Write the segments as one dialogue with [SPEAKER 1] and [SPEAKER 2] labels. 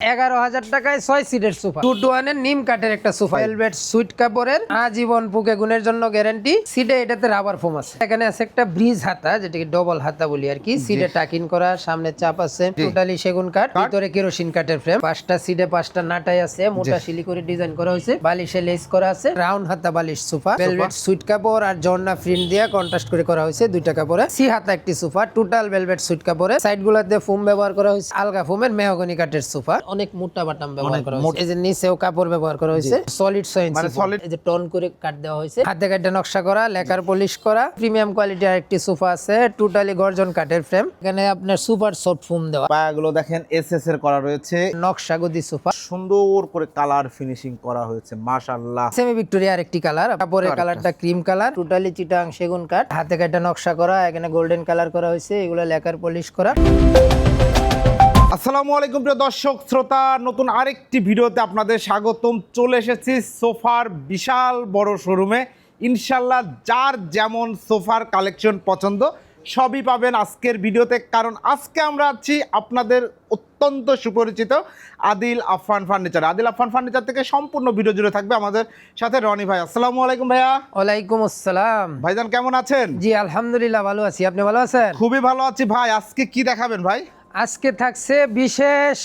[SPEAKER 1] এগারো হাজার টাকায় ছয় সিটের সোফা টু টু ওয়ানের নিম কাঠের একটা সোফা ভেলভেট সুইট কাপড়ের আজীবন পুকে গুণের জন্য গ্যারান্টি সিটে এটাতে রাবার ফোম আছে। এখানে আছে একটা ব্রিজ হাতা যেটাকে ডবল হাতা বলি আর কি। সিটে টাকিন করা সামনে চাপ আছে। টোটালি সেগুন কাঠ ভিতরে কেরোসিন কাঠের ফ্রেম পাঁচটা সিটে পাঁচটা নাটাই আছে। মোটা শিলি করে ডিজাইন করা হয়েছে। বালিশে লেস করা আছে। রাউন্ড হাতা বালিশ সোফা ভেলভেট সুইট কাপড় আর জর্না প্রিন্ট দিয়ে কন্ট্রাস্ট করে করা হয়েছে দুইটা কাপড়ে। সি হাতা একটি সোফা টোটাল ভেলভেট সুইট কাপড়ে। সাইড গুলাতে ফোম ব্যবহার করা হয়েছে। আলগা ফোমের মেহগনি কাঠের সোফা অনেক মোটা বাটাম ব্যবহার করা হয়েছে। এই যে নিচেও কাপড় ব্যবহার করা হয়েছে। সলিড ইঞ্চি
[SPEAKER 2] মানে solid-
[SPEAKER 1] এই যে টন করে কাট দেওয়া হয়েছে। হাতে কাটে নকশা করা লেকার পলিশ করা। প্রিমিয়াম কোয়ালিটির একটি সোফা আছে টোটালি গর্জন কাঠের ফ্রেম এখানে আপনার সুপার সফট ফোম দেওয়া।
[SPEAKER 2] পায়াগুলো দেখেন এস এস এর করা রয়েছে।
[SPEAKER 1] নকশা গদি সোফা
[SPEAKER 2] সুন্দর করে কালার ফিনিশিং করা হয়েছে মাশাআল্লাহ।
[SPEAKER 1] সেমি ভিক্টোরিয়ার একটি কালার কাপড়ের কালারটা ক্রিম কালার টোটালি চিটাং সেগুন কাঠ। হাতে কাটা নকশা করা এখানে গোল্ডেন কালার করা হয়েছে এগুলো লেকার পলিশ করা।
[SPEAKER 2] আসসালামু আলাইকুম প্রিয় দর্শক শ্রোতা নতুন আরেকটি ভিডিওতে আপনাদের স্বাগতম। চলে এসেছি সোফার বিশাল বড় শোরুমে। ইনশাল্লাহ যার যেমন সোফার কালেকশন পছন্দ সবই পাবেন আজকের ভিডিওতে। কারণ আজকে আমরা আছি আপনাদের অত্যন্ত সুপরিচিত আদিল আফান ফার্নিচার। আদিল আফান ফার্নিচার থেকে সম্পূর্ণ ভিডিও জুড়ে থাকবে আমাদের সাথে রনি ভাই। আসসালামু আলাইকুম ভাইয়া।
[SPEAKER 1] ওয়ালাইকুম আসসালাম।
[SPEAKER 2] ভাইজান কেমন আছেন?
[SPEAKER 1] জি আলহামদুলিল্লাহ ভালো আছি। আপনি ভালো আছেন?
[SPEAKER 2] খুবই ভালো আছি ভাই। আজকে কি দেখাবেন ভাই?
[SPEAKER 1] আজকে থাকছে বিশেষ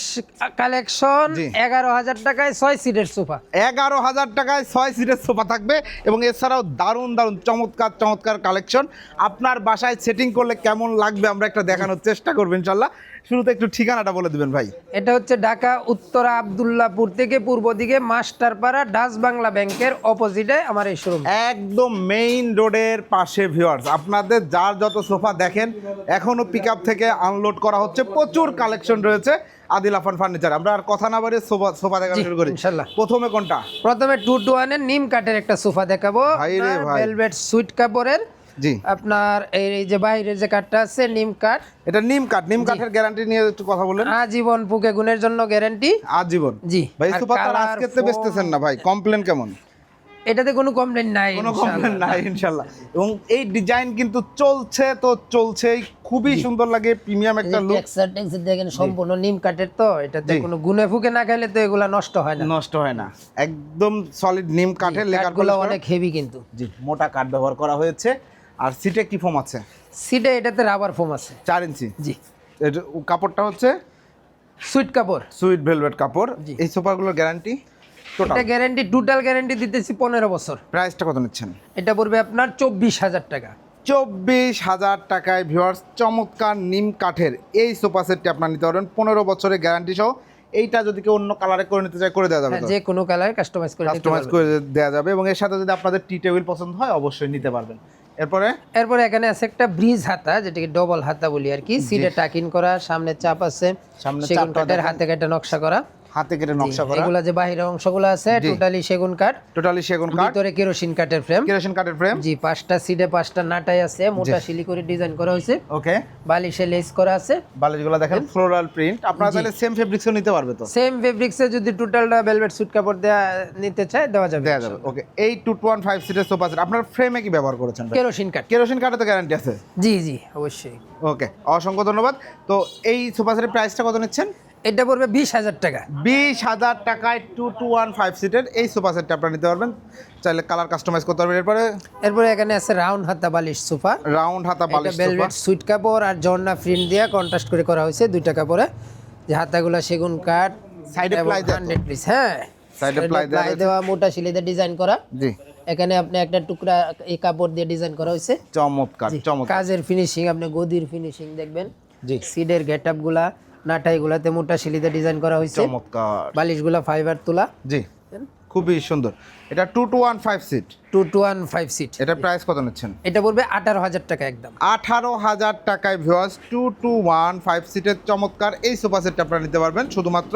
[SPEAKER 1] কালেকশন এগারো হাজার টাকায় ছয় সিটের সোফা।
[SPEAKER 2] এগারো হাজার টাকায় ছয় সিটের সোফা থাকবে এবং এছাড়াও দারুণ দারুণ চমৎকার চমৎকার কালেকশন। আপনার বাসায় সেটিং করলে কেমন লাগবে আমরা একটা দেখানোর চেষ্টা করব ইনশাল্লাহ। শুরুতে একটু ঠিকানাটা বলে দিবেন ভাই।
[SPEAKER 1] এটা হচ্ছে ঢাকা উত্তরা আবদুল্লাপুর থেকে পূর্ব দিকে মাস্টারপাড়া ডাচ বাংলা ব্যাংকের অপোজিটে আমার এই শোরুম
[SPEAKER 2] একদম মেইন রোডের পাশে ভিউয়ার্স আপনাদের যার যত সোফা দেখেন এখনও পিক থেকে আনলোড করা হচ্ছে প্রচুর কালেকশন রয়েছে আদিল আফান ফার্নিচার আমরা আর কথা না বাড়িয়ে সোফা সোফা দেখা শুরু করি।
[SPEAKER 1] ইনশাল্লাহ।
[SPEAKER 2] প্রথমে কোনটা?
[SPEAKER 1] প্রথমে টু টু ওয়ানের নিম কাঠের একটা সোফা দেখাবো।
[SPEAKER 2] ভাই রে ভাই।
[SPEAKER 1] ভেলভেট সুইট কাপড়ের
[SPEAKER 2] জি।
[SPEAKER 1] আপনার এই যে বাইরের যে কাঠটা আছে নিম কাঠ
[SPEAKER 2] এটা নিম কাঠ নিম কাঠের গ্যারান্টি নিয়ে একটু কথা বলেন।
[SPEAKER 1] আজীবন পুকে গুণের জন্য গ্যারান্টি
[SPEAKER 2] আজীবন।
[SPEAKER 1] জি।
[SPEAKER 2] ভাই আজকে তো বেচতেছেন না ভাই কমপ্লেন কেমন?
[SPEAKER 1] এটাতে কোনো কমপ্লেন নাই
[SPEAKER 2] কোনো কমপ্লেন নাই ইনশাল্লাহ। এবং এই ডিজাইন কিন্তু চলছে তো চলছেই খুবই সুন্দর লাগে প্রিমিয়াম একটা লুক
[SPEAKER 1] টেক্সচার টেক্সচার দেখেন সম্পূর্ণ নিম কাঠের তো এটাতে কোনো গুনে ফুকে না খেলে তো এগুলা নষ্ট হয় না।
[SPEAKER 2] নষ্ট হয় না। একদম সলিড নিম কাঠের
[SPEAKER 1] কাঠগুলো অনেক হেভি কিন্তু।
[SPEAKER 2] জি মোটা কাঠ ব্যবহার করা হয়েছে। আর সিটে কি ফোম আছে?
[SPEAKER 1] সিটে এটাতে রাবার ফোম আছে।
[SPEAKER 2] চার ইঞ্চি?
[SPEAKER 1] জি।
[SPEAKER 2] এটা কাপড়টা হচ্ছে?
[SPEAKER 1] সুইট কাপড়।
[SPEAKER 2] সুইট ভেলভেট কাপড়। এই সোফাগুলোর গ্যারান্টি
[SPEAKER 1] এটা গ্যারান্টি টোটাল গ্যারান্টি দিতেছি পনেরো বছর।
[SPEAKER 2] প্রাইসটা কত নিচ্ছেন?
[SPEAKER 1] এটা পড়বে আপনার চব্বিশ হাজার টাকা।
[SPEAKER 2] চব্বিশ হাজার টাকায় ভিউয়ার্স চমৎকার নিম কাঠের এই সোফা সেটটি আপনার নিতে পারবেন। পনেরো বছরের গ্যারান্টি সহ এইটা যদি কেউ অন্য কালারে করে নিতে চায় করে দেওয়া যাবে
[SPEAKER 1] হ্যাঁ, যে কোনো কালার কাস্টমাইজ করে
[SPEAKER 2] কাস্টমাইজ করে দেওয়া যাবে এবং এর সাথে যদি আপনাদের টি টেবিল পছন্দ হয় অবশ্যই নিতে পারবেন। এরপরে?
[SPEAKER 1] এরপরে এখানে আছে একটা ব্রিজ হাতা যেটাকে ডবল হাতা বলি আর কি। সিটে টাকিন করা সামনে চাপ আছে
[SPEAKER 2] সামনে।
[SPEAKER 1] হাতে কাটা নকশা করা।
[SPEAKER 2] হাতে কেটে নকশা করা।
[SPEAKER 1] এগুলা যে বাহিরের অংশগুলো আছে টোটালি সেগুন কাঠ।
[SPEAKER 2] টোটালি সেগুন কাঠ।
[SPEAKER 1] ভিতরে কেরোসিন কাঠের ফ্রেম
[SPEAKER 2] কেরোসিন কাঠের ফ্রেম
[SPEAKER 1] জি পাঁচটা সিডে পাঁচটা নাটাই আছে মোটা শিলি করে ডিজাইন করা হয়েছে।
[SPEAKER 2] ওকে।
[SPEAKER 1] বালিশে লেস করা আছে।
[SPEAKER 2] বালিশগুলো দেখেন ফ্লোরাল প্রিন্ট আপনারা। তাহলে সেম ফেব্রিক্সও নিতে পারবে তো।
[SPEAKER 1] সেম ফেব্রিক্সে যদি টোটালটা ভেলভেট সুট কাপড় দেওয়া নিতে চায় দেওয়া যাবে।
[SPEAKER 2] দেওয়া যাবে ওকে। এই টু ওয়ান ফাইভ সিটের সোফা সেট আপনার ফ্রেমে কি ব্যবহার করেছেন
[SPEAKER 1] কেরোসিন কাঠ
[SPEAKER 2] কেরোসিন কাঠে তো গ্যারান্টি আছে।
[SPEAKER 1] জি জি অবশ্যই।
[SPEAKER 2] ওকে অসংখ্য ধন্যবাদ। তো এই সোফা সেটের প্রাইসটা কত নিচ্ছেন?
[SPEAKER 1] এটা পড়বে বিশ হাজার টাকা।
[SPEAKER 2] বিশ হাজার টাকায় টু টু ওয়ান ফাইভ সিটের এই সোফা সেটটা আপনারা নিতে পারবেন। চাইলে কালার কাস্টমাইজ করতে পারবেন। এরপরে?
[SPEAKER 1] এরপরে এখানে আছে রাউন্ড হাতা বালিশ সোফা
[SPEAKER 2] রাউন্ড হাতা বালিশ সোফা
[SPEAKER 1] ভেলভেট সুইট কাপড় আর জর্না প্রিন্ট দিয়ে কন্ট্রাস্ট করে করা হয়েছে দুইটা কাপড়ে। যে হাতাগুলো সেগুন কাঠ
[SPEAKER 2] সাইডে তো?
[SPEAKER 1] হান্ড্রেড পিস হ্যাঁ।
[SPEAKER 2] এ ply দেওয়া
[SPEAKER 1] মোটা শিলিতে ডিজাইন করা।
[SPEAKER 2] জি।
[SPEAKER 1] এখানে আপনি একটা টুকরা এই কাপড় দিয়ে ডিজাইন করা হয়েছে।
[SPEAKER 2] চমৎকার চমৎকার।
[SPEAKER 1] কাজের ফিনিশিং আপনি গদির ফিনিশিং দেখবেন।
[SPEAKER 2] জি।
[SPEAKER 1] সিডের গেট আপগুলা নাটাই গুলাতে মোটা শিলিতে ডিজাইন করা হয়েছে।
[SPEAKER 2] চমৎকার।
[SPEAKER 1] বালিশগুলা ফাইবার তোলা।
[SPEAKER 2] জি খুবই সুন্দর। এটা two two one five seat
[SPEAKER 1] two two one five seat
[SPEAKER 2] এটা প্রাইস কত নিচ্ছেন?
[SPEAKER 1] এটা পড়বে আঠারো হাজার টাকা একদম।
[SPEAKER 2] আঠারো হাজার টাকায় viewers two two one five সিটের চমৎকার। এই সোফা সেটটা আপনারা নিতে পারবেন শুধুমাত্র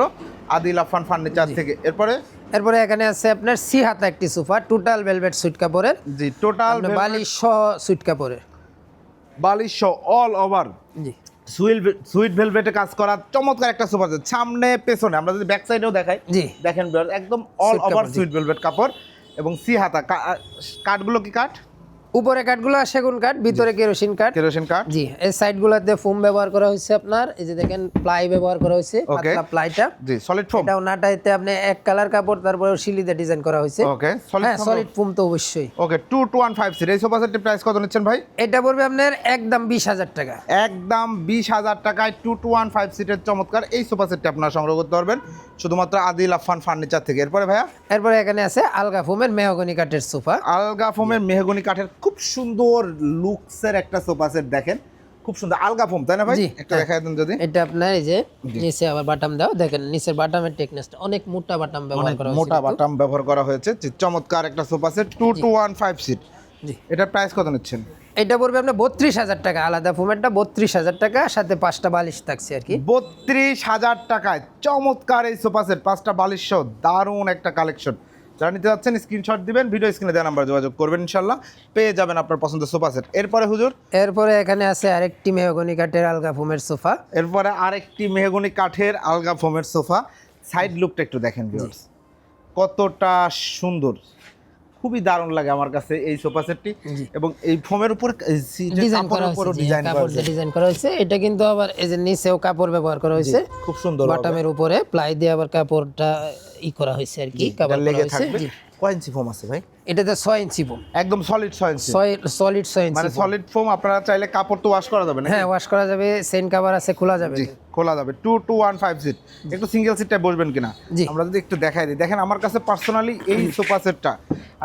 [SPEAKER 2] আদিল আফান ফার্নিচার থেকে। এরপরে?
[SPEAKER 1] এরপরে এখানে আছে আপনার সি হাতা একটি সোফা টোটাল ভেলভেট সুইট কাপড়ের।
[SPEAKER 2] জি টোটাল
[SPEAKER 1] বালিশ সহ সুইট কাপড়ের।
[SPEAKER 2] বালিশ সহ অল ওভার
[SPEAKER 1] জি।
[SPEAKER 2] সুইট সুইট ভেলভেটে কাজ করা চমৎকার একটা সোফা সেট। সামনে পেছনে আমরা যদি ব্যাক সাইডেও দেখাই
[SPEAKER 1] জি।
[SPEAKER 2] দেখেন একদম অল ওভার সুইট ভেলভেট কাপড় এবং সি হাতা কাঠগুলো কি কাঠ?
[SPEAKER 1] উপরে কাঠগুলো সেগুন কাঠ ভিতরে কেরোসিন কাঠ।
[SPEAKER 2] কেরোসিন কাঠ।
[SPEAKER 1] জি এই সাইডগুলোতে ফোম ব্যবহার করা হয়েছে আপনার এই যে দেখেন প্লাই ব্যবহার করা হয়েছে. পাতলা প্লাইটা
[SPEAKER 2] জি সলিড ফোম
[SPEAKER 1] এটাও নাটাইতে আপনি এক কালার কাপড় তারপরে শিলিতে ডিজাইন করা হয়েছে।
[SPEAKER 2] ওকে সলিড
[SPEAKER 1] হ্যাঁ সলিড ফোম তো অবশ্যই।
[SPEAKER 2] Okay two two one five seat এই সোফা সেটটির প্রাইস কত নিচ্ছেন ভাই?
[SPEAKER 1] এটা পড়বে আপনার একদম বিশ হাজার টাকা।
[SPEAKER 2] একদম বিশ হাজার টাকায় টু টু ওয়ান ফাইভ সিটের চমৎকার এই সোফা সেটটি আপনারা সংগ্রহ করতে পারবেন। শুধুমাত্র আদিল আফান ফার্নিচার থেকে। এরপরে ভাইয়া?
[SPEAKER 1] এরপরে এখানে আছে আলগা ফোমের মেহগনি কাঠের সোফা।
[SPEAKER 2] আলগা ফোমের মেহগনি কাঠের খুব সুন্দর লুকসের একটা সোফা সেট দেখেন। খুব সুন্দর আলগা ফোম তাই না ভাই? একটা
[SPEAKER 1] হ্যাঁ।
[SPEAKER 2] দেখাই দেন যদি।
[SPEAKER 1] এটা আপনার এই যে নিচে আবার বাটাম দাও। দেখেন নিচের বাটামের টেকনেসটা অনেক মোটা বাটাম ব্যবহার করা হয়েছে
[SPEAKER 2] মোটা বাটাম ব্যবহার করা হয়েছে। চমৎকার একটা sofa set two two one five seat
[SPEAKER 1] জি।
[SPEAKER 2] এটার প্রাইস কত নিচ্ছেন?
[SPEAKER 1] এটা পড়বে আপনার বত্রিশ হাজার টাকা। আলাদা ফোমেরটা বত্রিশ হাজার টাকা সাথে পাঁচটা বালিশ থাকছে আর কি।
[SPEAKER 2] বত্রিশ হাজার টাকায় চমৎকার এই সোফা সেট পাঁচটা বালিশ সহ দারুণ একটা কালেকশন যারা নিতে যাচ্ছেন স্ক্রিনশট দিবেন ভিডিও স্ক্রিনে দেওয়া নাম্বার যোগাযোগ করবেন ইনশাল্লাহ পেয়ে যাবেন আপনার পছন্দের সোফা সেট এরপরে হুজুর?
[SPEAKER 1] এরপরে এখানে আছে আরেকটি মেহগনি কাঠের আলগা ফোমের সোফা
[SPEAKER 2] এরপরে আরেকটি মেহগনি কাঠের আলগা ফোমের সোফা সাইড লুকটা একটু দেখেন ভিউয়ার্স কতটা সুন্দর। খুবই দারুণ লাগে আমার কাছে এই সোফা সেটটি। এবং এই ফোমের উপর
[SPEAKER 1] ডিজাইন করা হয়েছে
[SPEAKER 2] ডিজাইন করা হয়েছে।
[SPEAKER 1] ডিজাইন করা হয়েছে এটা কিন্তু আবার এই যে নিচেও কাপড় ব্যবহার করা হয়েছে
[SPEAKER 2] খুব সুন্দর
[SPEAKER 1] বাটামের উপরে প্লাই দিয়ে আবার কাপড়টা ই করা হয়েছে আর কি কাপড়
[SPEAKER 2] লেগে থাকবে। কয় ইঞ্চি ফোম আছে ভাই
[SPEAKER 1] এটাতে ইঞ্চি ফোম
[SPEAKER 2] একদম সলিড ইঞ্চি
[SPEAKER 1] সলিড ইঞ্চি
[SPEAKER 2] মানে সলিড ফোম আপনারা চাইলে কাপড় তো ওয়াশ করা যাবে না
[SPEAKER 1] হ্যাঁ ওয়াশ করা যাবে সেন কাভার আছে খোলা যাবে।
[SPEAKER 2] খোলা যাবে। Two two one five seat একটু সিঙ্গেল সিটটায় বসবেন কিনা? আমরা যদি একটু দেখাই দিই। দেখেন আমার কাছে পার্সোনালি এই সোফা সেটটা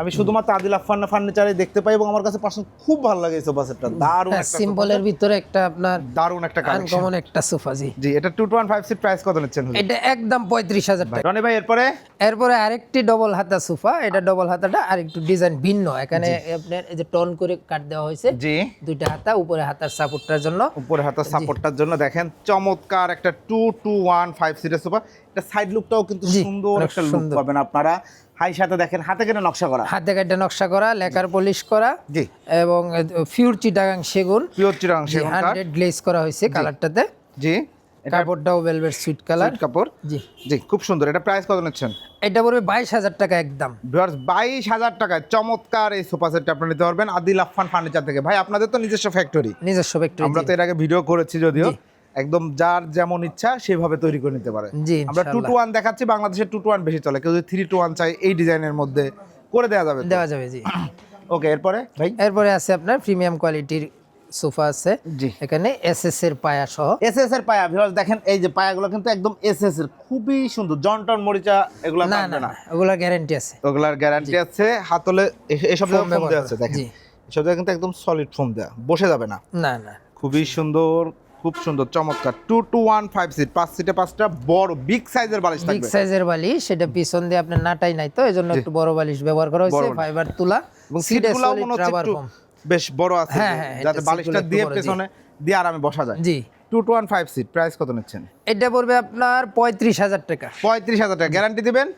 [SPEAKER 2] আমি শুধুমাত্র আদিল আফান ফার্নিচারে দেখতে পাই এবং আমার কাছে পার্সোনাল খুব ভালো লাগে এই সোফা সেটটা দারুণ
[SPEAKER 1] হ্যাঁ
[SPEAKER 2] একটা
[SPEAKER 1] সিম্পলের ভিতরে একটা আপনার
[SPEAKER 2] দারুণ একটা কালেকশন
[SPEAKER 1] আনকমন একটা সোফা জি।
[SPEAKER 2] জি এটা two two one five seat price কত নিচ্ছেন
[SPEAKER 1] এটা একদম পঁয়ত্রিশ হাজার টাকা।
[SPEAKER 2] রনি ভাই এরপরে?
[SPEAKER 1] এরপরে আরেকটি ডবল হাতা সোফা এটা ডবল হাতাটা আরেকটু ডিজাইন ভিন্ন। এখানে আপনার এই যে টন করে কাট দেওয়া হয়েছে
[SPEAKER 2] জি।
[SPEAKER 1] দুইটা হাতা উপরে হাতার সাপোর্টটার জন্য।
[SPEAKER 2] উপরে হাতার সাপোর্টটার জন্য দেখেন চমৎকার একটা টু টু ওয়ান ফাইভ সিটের সোফা এটা সাইড লুকটাও কিন্তু সুন্দর একটা লুক। পাবেন আপনারা। হাই সাথে দেখেন হাতে কেটে নকশা করা।
[SPEAKER 1] হাতে কাটে নকশা করা লেকার পলিশ করা
[SPEAKER 2] জি।
[SPEAKER 1] এবং ফিউর চিটাগাং সেগুন।
[SPEAKER 2] পিওর চিরাং সেগুন
[SPEAKER 1] হান্ড্রেড গ্লেজ করা হয়েছে কালারটাতে
[SPEAKER 2] জি।
[SPEAKER 1] কাপড়টাও ভেলভেট সুইট কালার
[SPEAKER 2] কাপড়?
[SPEAKER 1] জি।
[SPEAKER 2] জি খুব সুন্দর। এটা প্রাইস কত নিচ্ছেন?
[SPEAKER 1] এটা পড়বে বাইশ হাজার টাকা একদম।
[SPEAKER 2] ভিউয়ার্স বাইশ হাজার টাকায় চমৎকার এই সোফা সেটটা আপনি নিতে পারবেন। আদিল আফফান ফার্নিচার থেকে। ভাই আপনাদের তো নিজস্ব ফ্যাক্টরি
[SPEAKER 1] নিজস্ব একটু
[SPEAKER 2] আমরা তো এর আগে ভিডিও করেছি যদিও। একদম যার যেমন ইচ্ছা সেভাবে তৈরি করে নিতে পারে।
[SPEAKER 1] জি
[SPEAKER 2] আমরা টু টু ওয়ান দেখাচ্ছি বাংলাদেশে টু টু ওয়ান বেশি চলে। কেউ যদি থ্রি টু ওয়ান চাই এই ডিজাইনের মধ্যে করে দেওয়া যাবে
[SPEAKER 1] দেওয়া যাবে জি।
[SPEAKER 2] ওকে এরপরে ভাই?
[SPEAKER 1] এরপরে আছে আপনার প্রিমিয়াম কোয়ালিটির সোফা আছে। এখানে এস এস এর পায়া সহ।
[SPEAKER 2] এস এস এর পায়া ভিউয়ার্স দেখেন এই যে পায়াগুলো কিন্তু একদম এস এস এর খুবই সুন্দর। জন্টন মরিচা এগুলো
[SPEAKER 1] না না
[SPEAKER 2] না।
[SPEAKER 1] গ্যারান্টি আছে।
[SPEAKER 2] ওগুলার গ্যারান্টি আছে। হাতলে এসব ফোম দেওয়া আছে দেখেন। এসব জায়গায় কিন্তু একদম সলিড ফোম দেওয়া বসে যাবে না।
[SPEAKER 1] না না।
[SPEAKER 2] খুবই সুন্দর খুব সুন্দর চমৎকার। Two two one five seat পাঁচ সিটে পাঁচটা বড় বিগ সাইজের বালিশ
[SPEAKER 1] বিগ সাইজের বালিশ সেটা পিছন দিয়ে আপনার নাটাই নাই তো এই জন্য একটু বড় বালিশ ব্যবহার করা হয়েছে ফাইবার তুলা
[SPEAKER 2] এবং
[SPEAKER 1] সিটে
[SPEAKER 2] সিটগুলোও
[SPEAKER 1] solid
[SPEAKER 2] মনে হচ্ছে। বেশ বড় আছে
[SPEAKER 1] হ্যাঁ, হ্যাঁ,
[SPEAKER 2] যাতে বালিশটা দিয়ে পেছনে দিয়ে আরামে বসা যায়।
[SPEAKER 1] জি।
[SPEAKER 2] Two two one five seat price কত নিচ্ছেন?
[SPEAKER 1] এটা পড়বে আপনার পঁয়ত্রিশ হাজার টাকা।
[SPEAKER 2] পঁয়ত্রিশ হাজার টাকা। গ্যারান্টি দিবেন?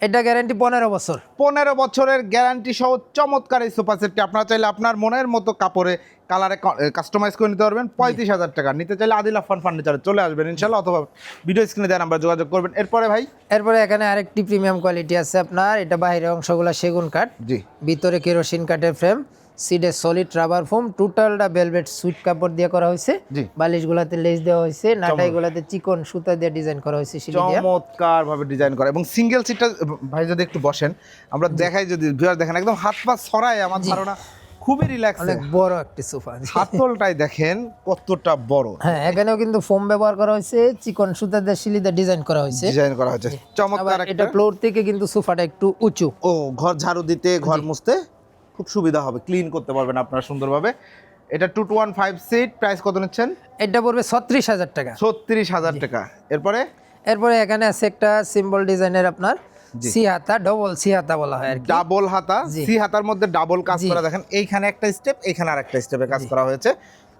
[SPEAKER 1] এটা গ্যারান্টি পনেরো বছর।
[SPEAKER 2] পনেরো বছরের গ্যারান্টি সহ চমৎকার এই সোফা সেটটি। আপনারা চাইলে আপনার মনের মতো কাপড়ে কালারে কাস্টমাইজ করে নিতে পারবেন। পঁয়ত্রিশ হাজার টাকা। নিতে চাইলে আদিল আফান ফার্নিচারে চলে আসবেন ইনশাল্লাহ অথবা ভিডিও স্ক্রিনে দেওয়া নাম্বার যোগাযোগ করবেন। এরপরে ভাই?
[SPEAKER 1] এরপরে এখানে আরেকটি প্রিমিয়াম কোয়ালিটি আছে আপনার। এটা বাইরের অংশগুলো সেগুন কাঠ।
[SPEAKER 2] জি।
[SPEAKER 1] ভিতরে কেরোসিন কাঠের ফ্রেম সিডে সলিড রাবার ফোম টোটালটা ভেলভেট সুইট কাপড় দিয়ে করা হয়েছে। বালিশগুলাতে লেস দেওয়া হয়েছে নাটাইগুলাতে চিকন সুতা দিয়ে ডিজাইন করা হয়েছে
[SPEAKER 2] চমৎকার ভাবে ডিজাইন করা। এবং সিঙ্গেল সিটটা ভাই যদি একটু বসেন আমরা দেখাই যদি ভিউয়ার দেখেন একদম হাত পা ছড়ায় আমার ধারণা খুবই রিল্যাক্স
[SPEAKER 1] অনেক বড় একটি সোফা।
[SPEAKER 2] হাতলটাই দেখেন কতটা বড়।
[SPEAKER 1] হ্যাঁ এখানেও কিন্তু ফোম ব্যবহার করা হয়েছে চিকন সুতা দিয়ে দিয়ে ডিজাইন করা হয়েছে।
[SPEAKER 2] ডিজাইন করা হয়েছে। চমৎকার
[SPEAKER 1] এটা
[SPEAKER 2] একটা
[SPEAKER 1] ফ্লোর থেকে কিন্তু সোফাটা একটু উঁচু।
[SPEAKER 2] ও ঘর ঝাড়ু দিতে ঘর মুছতে। খুব সুবিধা হবে ক্লিন করতে পারবেন আপনারা সুন্দরভাবে। এটা two two one five seat price কত নিচ্ছেন?
[SPEAKER 1] এটা পড়বে ছত্রিশ হাজার টাকা।
[SPEAKER 2] ছত্রিশ হাজার টাকা। এরপরে?
[SPEAKER 1] এরপরে এখানে আছে একটা সিম্বল ডিজাইনের আপনার সি হাতা ডবল সি হাতা বলা হয় আর
[SPEAKER 2] ডাবল হাতা। সি হাতার মধ্যে ডাবল কাজ করা দেখেন এইখানে একটা স্টেপ এইখানে আর একটা স্টেপে কাজ করা হয়েছে।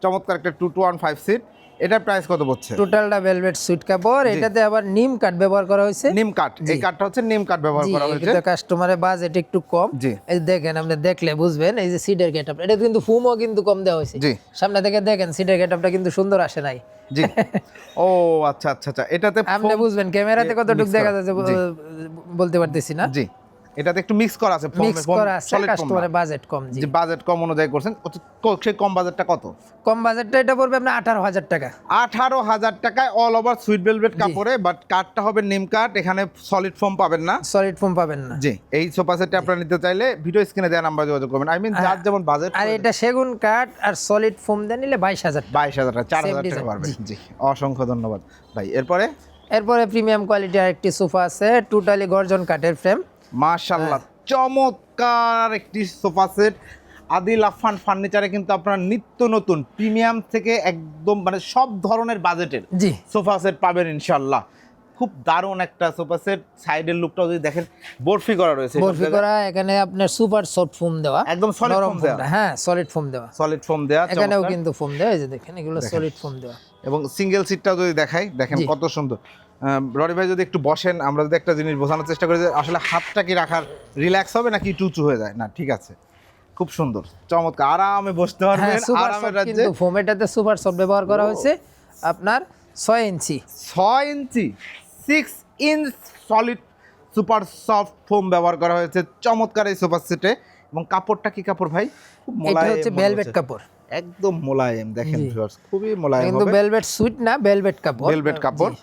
[SPEAKER 2] চমৎকার একটা two two one five seat এটার প্রাইস কত পড়ছে?
[SPEAKER 1] টোটালটা ভেলভেট সুইট কাপড় এটাতে আবার নিম কাঠ ব্যবহার করা হয়েছে।
[SPEAKER 2] নিম কাঠ এই কাঠটা হচ্ছে নিম কাঠ ব্যবহার করা হয়েছে।
[SPEAKER 1] কিন্তু কাস্টমারের বাজেট একটু কম।
[SPEAKER 2] জি।
[SPEAKER 1] এই দেখেন আপনি দেখলে বুঝবেন এই যে সিটের গেটআপ এটা কিন্তু ফুমও কিন্তু কম দেওয়া হয়েছে।
[SPEAKER 2] জি।
[SPEAKER 1] সামনে থেকে দেখেন সিটের গেটআপটা কিন্তু সুন্দর আসে নাই।
[SPEAKER 2] জি। ও আচ্ছা আচ্ছা আচ্ছা এটাতে
[SPEAKER 1] আপনি বুঝবেন ক্যামেরাতে কতটুকু দেখা যাচ্ছে বলতে পারতেছি না।
[SPEAKER 2] জি। এটাতে একটু মিক্স করা আছে
[SPEAKER 1] মিক্স করা আছে। কাস্টমারের বাজেট কম জি।
[SPEAKER 2] বাজেট কম অনুযায়ী করছেন সেই কম বাজেটটা কত?
[SPEAKER 1] কম বাজেটটা এটা পড়বে আপনার আঠারো হাজার টাকা।
[SPEAKER 2] আঠারো হাজার টাকায় অল ওভার সুইট ভেলভেট কাপড়ে বাট কাঠটা হবে নিম কাঠ এখানে সলিড ফোম পাবেন না।
[SPEAKER 1] সলিড ফোম পাবেন না।
[SPEAKER 2] জি এই সোফা সেটটা আপনারা নিতে চাইলে ভিডিও স্ক্রিনে দেওয়া নাম্বার যোগাযোগ করবেন। আই মিন যার যেমন বাজেট
[SPEAKER 1] আর এটা সেগুন কাঠ আর সলিড ফোম দিয়ে নিলে বাইশ হাজার
[SPEAKER 2] বাইশ হাজার টাকা চার হাজার টাকা পারবেন। জি। অসংখ্য ধন্যবাদ। ভাই এরপরে?
[SPEAKER 1] এরপরে প্রিমিয়াম কোয়ালিটির আরেকটি সোফা আছে টোটালি গর্জন কাঠের ফ্রেম
[SPEAKER 2] মাশাল্লাহ চমৎকার একটি সোফা সেট। আদিল আফান ফার্নিচারে কিন্তু আপনারা নিত্য নতুন প্রিমিয়াম থেকে একদম মানে সব ধরনের বাজেটের
[SPEAKER 1] জি।
[SPEAKER 2] সোফা সেট পাবেন ইনশাল্লাহ খুব দারুণ একটা সোফা সেট সাইডের লুকটাও যদি দেখেন বরফি করা রয়েছে
[SPEAKER 1] বরফি করা এখানে আপনার সুপার সফট ফোম দেওয়া
[SPEAKER 2] একদম
[SPEAKER 1] সলিড
[SPEAKER 2] foam দেওয়া।
[SPEAKER 1] হ্যাঁ সলিড ফোম দেওয়া।
[SPEAKER 2] সলিড ফোম দেওয়া
[SPEAKER 1] এখানেও কিন্তু ফোম দেওয়া এই যে দেখেন এগুলো সলিড ফোম দেওয়া।
[SPEAKER 2] এবং সিঙ্গেল সিটটাও যদি দেখাই দেখেন কত সুন্দর। রনি ভাই যদি একটু বসেন আমরা যদি একটা জিনিস বোঝানোর চেষ্টা করি যে আসলে হাতটা কি রাখার রিল্যাক্স হবে নাকি টুচু হয়ে যায়? না ঠিক আছে। খুব সুন্দর চমৎকার। আরামে বসতে
[SPEAKER 1] হ্যাঁ
[SPEAKER 2] পারবেন আরামের রাজ্যে।
[SPEAKER 1] কিন্তু ফোম সুপার সফট ব্যবহার করা হয়েছে আপনার ছয় ইঞ্চি।
[SPEAKER 2] ছয় inch six inch solid super soft foam ব্যবহার করা হয়েছে চমৎকার এই সোফা সেটে এবং কাপড়টা কি কাপড় ভাই? খুব
[SPEAKER 1] এটা
[SPEAKER 2] মোলায়েম
[SPEAKER 1] হচ্ছে ভেলভেট কাপড়।
[SPEAKER 2] একদম মোলায়েম দেখেন viewers, খুবই মোলায়েম
[SPEAKER 1] কিন্তু ভেলভেট সুইট না ভেলভেট কাপড়।
[SPEAKER 2] ভেলভেট কাপড়।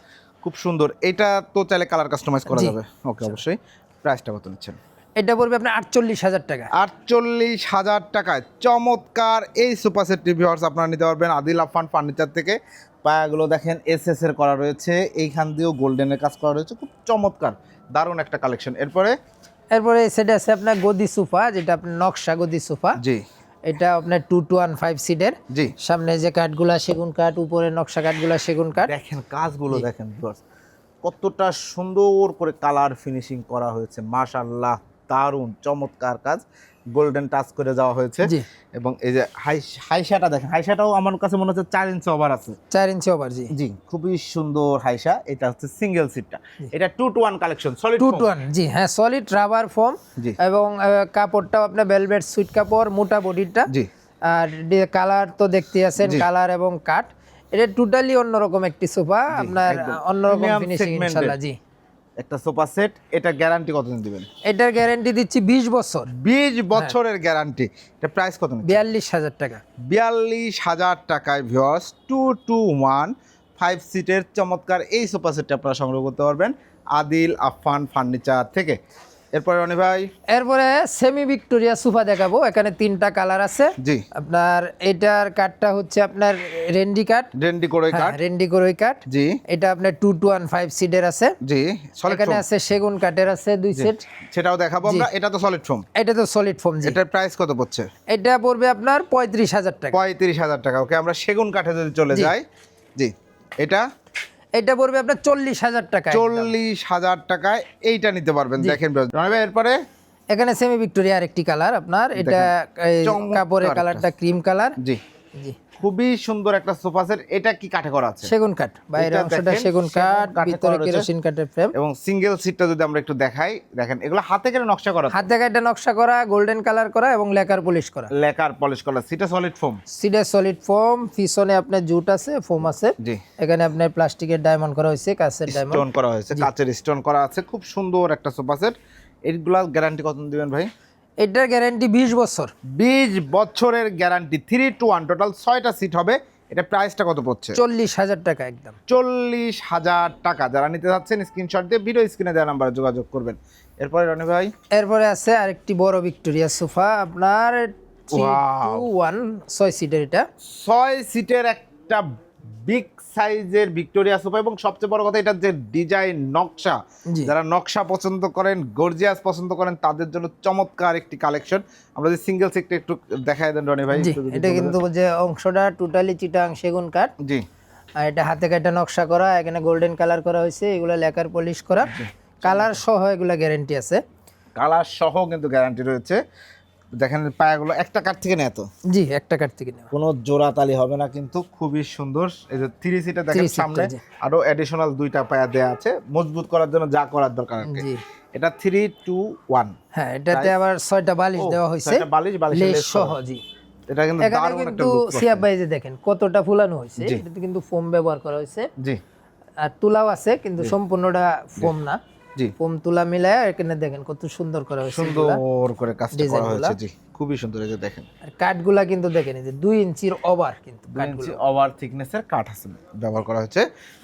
[SPEAKER 2] খুব সুন্দর। এটা তো চাইলে কালার কাস্টমাইজ করা যাবে। ওকে অবশ্যই। প্রাইসটা কত নিচ্ছেন?
[SPEAKER 1] এটা পড়বে আপনার আটচল্লিশ হাজার টাকা।
[SPEAKER 2] আটচল্লিশ হাজার টাকায়। চমৎকার এই সুপার সেট রিভিউয়ার্স আপনারা নিতে পারবেন। আদিল আফান ফার্নিচার থেকে। পায়াগুলো দেখেন এস এস এর করা রয়েছে। এইখান দিয়েও গোল্ডেনের কাজ করা রয়েছে। খুব চমৎকার। দারুণ একটা কালেকশন এরপরে?
[SPEAKER 1] এরপরে সেটা আছে আপনার গদি সোফা যেটা আপনার নকশা গদি সোফা।
[SPEAKER 2] জি।
[SPEAKER 1] এটা আপনার টু টু ওয়ান ফাইভ সিটের
[SPEAKER 2] জি।
[SPEAKER 1] সামনে যে কাঠগুলা সেগুন কাঠ উপরে নকশা কাঠগুলা সেগুন কাঠ।
[SPEAKER 2] দেখেন কাজগুলো দেখেন কতটা সুন্দর করে কালার ফিনিশিং করা হয়েছে মাশাল্লাহ দারুণ চমৎকার কাজ। গোল্ডেন টাচ করে যাওয়া হয়েছে। এবং এই যে হাই হাইসাটা দেখেন হাইসাটাও আমার কাছে মনে হচ্ছে চার ইঞ্চি ওভার আছে।
[SPEAKER 1] চার ইঞ্চি ওভার জি।
[SPEAKER 2] জি খুবই সুন্দর হাইসা এটা হচ্ছে সিঙ্গেল সিটটা এটা two two one collection solid
[SPEAKER 1] two two one জি হ্যাঁ সলিড রাবার ফোম
[SPEAKER 2] জি।
[SPEAKER 1] এবং কাপড়টাও আপনার ভেলভেট সুইট কাপড় মোটা বডিটা
[SPEAKER 2] জি।
[SPEAKER 1] আর কালার তো দেখতে আছেন কালার এবং কাঠ এটা টোটালি অন্যরকম একটি সোফা আপনার অন্যরকম ফিনিশিং। ইনশাআল্লাহ জি।
[SPEAKER 2] একটা সোফা সেট এটা গ্যারান্টি কতদিন দিবেন?
[SPEAKER 1] এটার গ্যারান্টি দিচ্ছি বিশ বছর।
[SPEAKER 2] বিশ বছরের গ্যারান্টি এটা প্রাইস কত নিচ্ছেন?
[SPEAKER 1] বিয়াল্লিশ হাজার টাকা।
[SPEAKER 2] বিয়াল্লিশ হাজার টাকায় ভিওস টু টু ওয়ান ফাইভ সিটের চমৎকার এই সোফা সেটটা আপনারা সংগ্রহ করতে পারবেন। আদিল আফফান ফার্নিচার থেকে। এরপরে রনি ভাই?
[SPEAKER 1] এরপরে সেমি ভিক্টোরিয়া সোফা দেখাবো। এখানে তিনটা কালার আছে।
[SPEAKER 2] জি।
[SPEAKER 1] আপনার এটার কাঠটা হচ্ছে আপনার রেন্ডি কাঠ
[SPEAKER 2] ডেন্ডি করে কাঠ
[SPEAKER 1] রেন্ডি করই কাঠ
[SPEAKER 2] জি।
[SPEAKER 1] এটা আপনার টু টু ওয়ান ফাইভ সিটের আছে।
[SPEAKER 2] জি সলিড
[SPEAKER 1] এখানে আছে সেগুন কাঠের আছে দুই সেট
[SPEAKER 2] সেটাও দেখাবো আমরা। এটা তো সলিড ফোম
[SPEAKER 1] এটা তো সলিড ফোম জি।
[SPEAKER 2] এটার প্রাইস কত পড়ছে?
[SPEAKER 1] এটা পড়বে আপনার পঁয়ত্রিশ হাজার টাকা।
[SPEAKER 2] পঁয়ত্রিশ হাজার টাকা। ওকে আমরা সেগুন কাঠে যদি চলে যাই। জি এটা?
[SPEAKER 1] এটা পড়বে আপনার চল্লিশ হাজার টাকা
[SPEAKER 2] চল্লিশ হাজার টাকায় এইটা নিতে পারবেন দেখেন এরপরে?
[SPEAKER 1] এখানে সেমি ভিক্টোরিয়া আরেকটি কালার আপনার এটা কাপড়ের কালারটা ক্রিম কালার
[SPEAKER 2] জি। খুবই সুন্দর একটা সোফা সেট। এটা কি কাঠে করা আছে?
[SPEAKER 1] সেগুন কাঠ। বাইরের অংশটা সেগুন কাঠ ভিতরে কেরোসিন কাঠের ফ্রেম
[SPEAKER 2] এবং সিঙ্গেল সিটটা যদি আমরা একটু দেখাই দেখেন এগুলো হাতে করে নকশা করা
[SPEAKER 1] হাতে কাটা নকশা করা গোল্ডেন কালার করা এবং লেকার পলিশ করা।
[SPEAKER 2] লেকার পলিশ করা। সিটা সলিড ফোম
[SPEAKER 1] সিডে সলিড ফোম পিছনে আপনার জুট আছে ফোম আছে।
[SPEAKER 2] জি।
[SPEAKER 1] এখানে আপনার প্লাস্টিকের ডায়মন্ড করা হয়েছে কাছের ডায়মন্ড
[SPEAKER 2] স্টোন করা হয়েছে কাচের স্টোন করা আছে। খুব সুন্দর একটা সোফা সেট। এইগুলা গ্যারান্টি কত দিবেন ভাই?
[SPEAKER 1] এটার গ্যারান্টি বিশ বছর।
[SPEAKER 2] বিশ বছরের guarantee three two one total ছয়টা সিট হবে। এটা প্রাইসটা কত পড়ছে?
[SPEAKER 1] চল্লিশ হাজার টাকা একদম।
[SPEAKER 2] চল্লিশ হাজার টাকা। যারা নিতে যাচ্ছেন স্ক্রিনশট দিয়ে ভিডিও স্ক্রিনে দেওয়া নাম্বারে যোগাযোগ করবেন। এরপরে রনি ভাই?
[SPEAKER 1] এরপরে আছে আরেকটি বড় ভিক্টোরিয়া সোফা আপনার. ওয়ান ছয় সিটের এটা।
[SPEAKER 2] ছয় সিটের একটা বিগ সাইজের ভিক্টোরিয়া সোফা এবং সবচেয়ে বড় কথা এটার যে ডিজাইন নকশা যারা নকশা পছন্দ করেন গর্জিয়াস পছন্দ করেন তাদের জন্য চমৎকার একটি কালেকশন। আমরা যদি সিঙ্গেল সিটটা একটু দেখাই দেন রনি ভাই
[SPEAKER 1] এটা কিন্তু যে অংশটা টোটালি চিটাং সেগুন কাঠ।
[SPEAKER 2] জি।
[SPEAKER 1] আর এটা হাতে কাটা নকশা করা এখানে গোল্ডেন কালার করা হয়েছে এগুলো লেকার পলিশ করা। কালার সহ এগুলো গ্যারান্টি আছে।
[SPEAKER 2] কালার সহ কিন্তু গ্যারান্টি রয়েছে। দেখেন পায়াগুলো একটা কাঠ থেকে নেয় তো।
[SPEAKER 1] জি একটা কাঠ থেকে নেওয়া।
[SPEAKER 2] কোনো জোড়া তালি হবে না কিন্তু খুবই সুন্দর। এই যে থ্রি সিটে দেখেন সামনে আরও অ্যাডিশনাল দুইটা পায়া দেয়া আছে। মজবুত করার জন্য যা করার দরকার।
[SPEAKER 1] জি।
[SPEAKER 2] এটা থ্রি টু ওয়ান
[SPEAKER 1] হ্যাঁ এটাতে আবার ছয়টা বালিশ দেওয়া হয়েছে।
[SPEAKER 2] বালিশ,
[SPEAKER 1] লেস সহ। জি।
[SPEAKER 2] এটা কিন্তু দারুণ একটা
[SPEAKER 1] কিন্তু
[SPEAKER 2] লুক
[SPEAKER 1] ভাই যে দেখেন কতটা ফুলানো হয়েছে। এটাতে কিন্তু ফোম ব্যবহার করা হয়েছে।
[SPEAKER 2] জি।
[SPEAKER 1] আর তুলাও আছে কিন্তু সম্পূর্ণটা ফোম না।
[SPEAKER 2] জি।
[SPEAKER 1] ফোম তুলা মিলায় এখানে দেখেন কত সুন্দর করে হয়েছে
[SPEAKER 2] সুন্দর করে কাজটা করা হয়েছে। জি। খুবই সুন্দর এই যে দেখেন।
[SPEAKER 1] আর কাঠগুলা কিন্তু দেখেন এই যে দুই ইঞ্চির ওভার কিন্তু কাঠগুলো।
[SPEAKER 2] ওভার থিকনেসের কাঠ আছে ব্যবহার করা হয়েছে।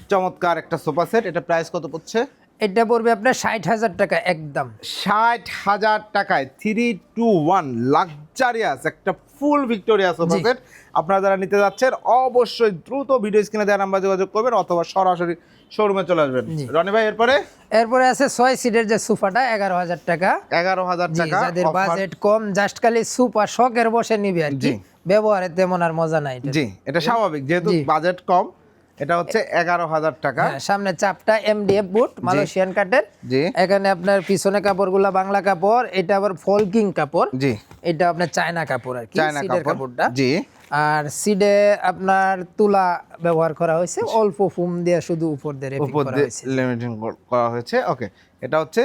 [SPEAKER 2] চমৎকার একটা সোফা সেট এটা প্রাইস কত পড়ছে?
[SPEAKER 1] এটা পড়বে আপনার ষাট হাজার টাকা একদম।
[SPEAKER 2] ষাট হাজার টাকায় থ্রি টু ওয়ান লাক্সারিয়াস একটা ফুল ভিক্টোরিয়া সোফা সেট আপনারা যারা নিতে যাচ্ছেন অবশ্যই দ্রুত ভিডিও স্ক্রিনে দেওয়া নাম্বার যোগাযোগ করবেন অথবা সরাসরি শোরুমে চলে আসবেন। রনি ভাই এরপরে?
[SPEAKER 1] এরপরে আছে ছয় সিটের যে সোফাটা এগারো হাজার টাকা।
[SPEAKER 2] এগারো হাজার টাকা
[SPEAKER 1] যাদের বাজেট কম জাস্ট খালি সুপার শখের বসে নিবে আর কি। ব্যবহারে তেমন আর মজা নাই
[SPEAKER 2] জি এটা স্বাভাবিক যেহেতু বাজেট কম এটা হচ্ছে এগারো হাজার টাকা।
[SPEAKER 1] হ্যাঁ, সামনে চাপটা এমডিএফ বুট মালয়েশিয়ান কাঠের
[SPEAKER 2] জি।
[SPEAKER 1] এখানে আপনার পিছনে কাপড়গুলা বাংলা কাপড় এটা আবার ফলকিং কাপড়।
[SPEAKER 2] জি।
[SPEAKER 1] এটা আপনার চায়না কাপড় আর কি
[SPEAKER 2] চায়না
[SPEAKER 1] কাপড়টা।
[SPEAKER 2] জি।
[SPEAKER 1] আর সিডে আপনার তুলা ব্যবহার করা হয়েছে অল্প ফুম দিয়ে শুধু উপর দিয়ে
[SPEAKER 2] উপর
[SPEAKER 1] করা
[SPEAKER 2] দিয়ে লিমিটিং করা হয়েছে। ওকে এটা হচ্ছে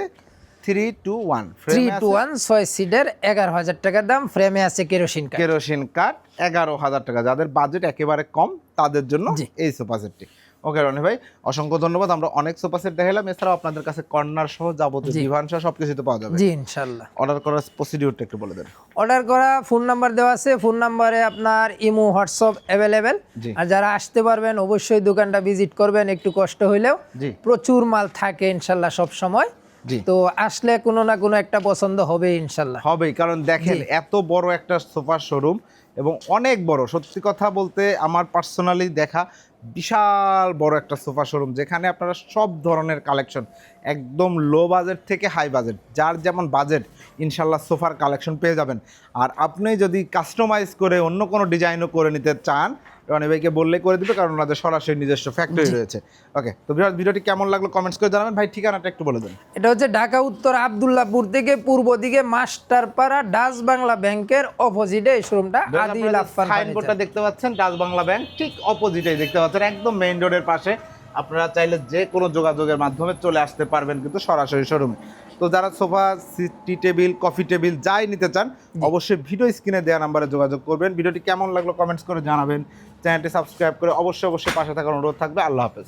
[SPEAKER 2] three two one
[SPEAKER 1] three two one ছয় সিডের এগারো হাজার টাকার দাম। ফ্রেমে আছে কেরোসিন
[SPEAKER 2] কেরোসিন কাঠ এগারো হাজার টাকা। যাদের বাজেট একেবারে কম তাদের জন্য। এই সোফা সেটটি ওকে রনি ভাই অসংখ্য ধন্যবাদ। আমরা অনেক সোফা সেট দেখালাম এছাড়াও আপনাদের কাছে কর্নার সহ যাবতীয়
[SPEAKER 1] জি।
[SPEAKER 2] সহ সবকিছু তো পাওয়া যাবে।
[SPEAKER 1] জি ইনশাল্লাহ
[SPEAKER 2] অর্ডার করার প্রসিডিউরটা একটু বলে দেন।
[SPEAKER 1] অর্ডার করা ফোন নাম্বার দেওয়া আছে। ফোন নাম্বারে আপনার ইমো হোয়াটসঅ্যাপ অ্যাভেলেবেল। আর যারা আসতে পারবেন অবশ্যই দোকানটা ভিজিট করবেন। একটু কষ্ট হইলেও
[SPEAKER 2] জি।
[SPEAKER 1] প্রচুর মাল থাকে ইনশাল্লাহ সব সময়।
[SPEAKER 2] জি।
[SPEAKER 1] তো আসলে কোনো না কোনো একটা পছন্দ হবে ইনশাল্লাহ
[SPEAKER 2] হবেই কারণ দেখেন এত বড় একটা সোফার শোরুম এবং অনেক বড়, সত্যি কথা বলতে আমার পার্সোনালি দেখা বিশাল বড় একটা সোফা শোরুম যেখানে আপনারা সব ধরনের কালেকশন একদম লো বাজেট থেকে হাই বাজেট যার যেমন বাজেট ইনশাল্লাহ সোফার কালেকশন পেয়ে যাবেন। আর আপনি যদি কাস্টমাইজ করে অন্য কোনো ডিজাইনও করে নিতে চান রনি ভাইকে বললে করে দিবে কারণ ওনাদের সরাসরি নিজস্ব ফ্যাক্টরি রয়েছে। ওকে তো বিরাট ভিডিওটি কেমন লাগল কমেন্টস করে জানাবেন। ভাই ঠিকানাটা একটু বলে দেন।
[SPEAKER 1] এটা হচ্ছে ঢাকা উত্তর আবদুল্লাহপুর থেকে পূর্ব দিকে মাস্টারপাড়া ডাচ বাংলা ব্যাংকের অপোজিটে এই শোরুমটা আদিল আফফান
[SPEAKER 2] সাইনবোর্ডটা দেখতে পাচ্ছেন ডাচ বাংলা ব্যাংক ঠিক অপোজিটেই দেখতে পাচ্ছেন একদম মেইন রোডের পাশে। আপনারা চাইলে যে কোনো যোগাযোগের মাধ্যমে চলে আসতে পারবেন কিন্তু সরাসরি শোরুমে তো যারা sofa tea table coffee table যাই নিতে চান অবশ্যই ভিডিও স্ক্রিনে দেওয়া নাম্বারে যোগাযোগ করবেন। ভিডিওটি কেমন লাগল কমেন্টস করে জানাবেন। চ্যানেলটি সাবস্ক্রাইব করে অবশ্যই অবশ্যই পাশে থাকার অনুরোধ থাকবে। আল্লাহ হাফেজ।